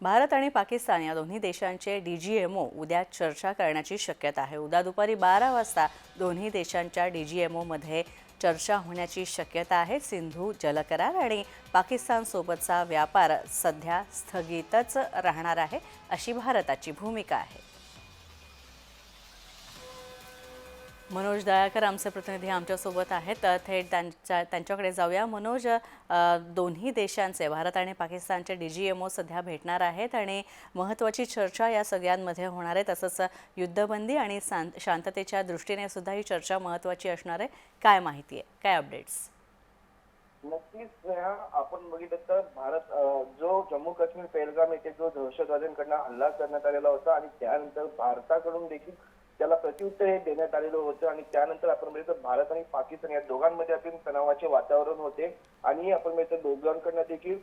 भारत आणि पाकिस्तान या दोन्ही देशांचे डी जी एम ओ उद्या चर्चा करण्याची शक्यता आहे. उद्या दुपारी बारा वाजता दोन्ही देशांच्या डी जी एम ओमध्ये चर्चा होण्याची शक्यता आहे. सिंधू जलकरार आणि पाकिस्तानसोबतचा व्यापार सध्या स्थगितच राहणार आहे. अशी भारताची भूमिका आहे. मनोज दयाकर आमचे प्रतिनिधी आमच्यासोबत आहेत. तर थेट त्यांच्या त्यांच्याकडे जाऊया. मनोज दोन्ही देशांचे भारत आणि पाकिस्तानचे डी जी एम ओ सध्या भेटणार आहेत आणि महत्त्वाची चर्चा या सगळ्यांमध्ये होणार आहे. तसंच युद्धबंदी आणि शांत शांततेच्या दृष्टीने सुद्धा ही चर्चा महत्त्वाची असणार आहे. काय माहिती आहे? काय अपडेट्स नक्कीच आपण बघितलं तर भारत जो जम्मू काश्मीर पेलगाम येथे जो दहशतवाद्यांकडनं हल्ला करण्यात आलेला होता आणि त्यानंतर भारताकडून देखील त्याला प्रत्युत्तर हे देण्यात आलेलं होतं आणि त्यानंतर आपण बघितलं भारत आणि पाकिस्तान या दोघांमध्ये आपण तणावाचे वातावरण होते. आणि आपण बघितलं दोघांकडनं देखील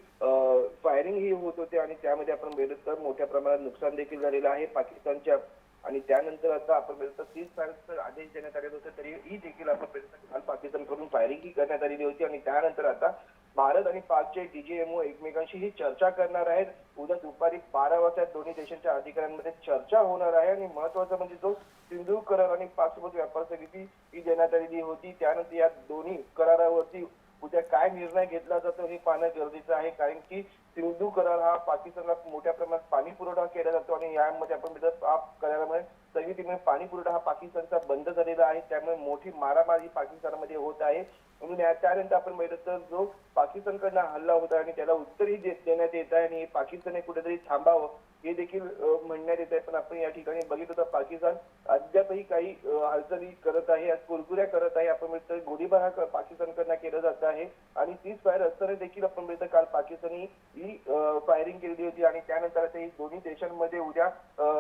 फायरिंग ही होत होते आणि त्यामध्ये आपण बघितलं तर मोठ्या प्रमाणात नुकसान देखील झालेलं आहे पाकिस्तानच्या. आणि त्यानंतर आता आपण बघितलं तीस फायरचा आदेश देण्यात आलेला होता तरी ही देखील आपण बघितलं काल पाकिस्तानकडून फायरिंग ही करण्यात आलेली होती. आणि त्यानंतर आता भारत आणि पाकचे डीजीएमओ एकमेकांशी ही चर्चा करणार आहेत. उद्या दुपारी बारा वाजता दोन्ही देशांच्या अधिकाऱ्यांमध्ये चर्चा होणार आहे आणि महत्वाचं म्हणजे जो सिंधू करार आणि पाकसोबत व्यापार स्थगिती ही देण्यात आलेली होती त्यानंतर या दोन्ही करारावरती उद्या काय निर्णय घेतला जातो हे पाहणं गरजेचं आहे. कारण की सिंधू करार हा पाकिस्तानला मोठ्या प्रमाणात पाणी पुरवठा केला जातो आणि यामध्ये आपण करारामध्ये तर आप पाणी पुरवठा हा पाकिस्तानचा बंद झालेला आहे. त्यामुळे मोठी मारामारी पाकिस्तानमध्ये होत आहे. म्हणून त्यानंतर आपण बघितलं तर जो पाकिस्तानकडनं हल्ला होता आणि त्याला उत्तरही देण्यात येत आहे आणि पाकिस्तानने कुठेतरी थांबावं हे देखील म्हणण्यात येत आहे. पण आपण या ठिकाणी बघितलं तर पाकिस्तान अद्यापही काही हालचाली करत आहे आज कुरकुऱ्या करत आहे. आपण बघितलं गोळीबार हा पाकिस्तानकडनं केला जात आहे आणि तीच फायर असताना देखील आपण बघितलं काल पाकिस्तानी ही फायरिंग केलेली होती आणि त्यानंतर दोन्ही देशांमध्ये उद्या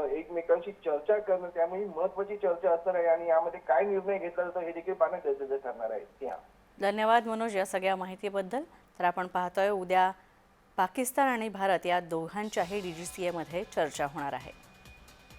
एकमेकांशी चर्चा करणं त्यामुळे महत्वाची चर्चा असणार आहे आणि यामध्ये काय निर्णय घेतला जातो हे देखील पाहणं गरजेचं ठरणार आहे. धन्यवाद मनोज या सगळ्या माहितीबद्दल. तर आपण पाहतोय उद्या पाकिस्तान आणि भारत या दोघांच्याही डी जी सी एमध्ये चर्चा होणार आहे.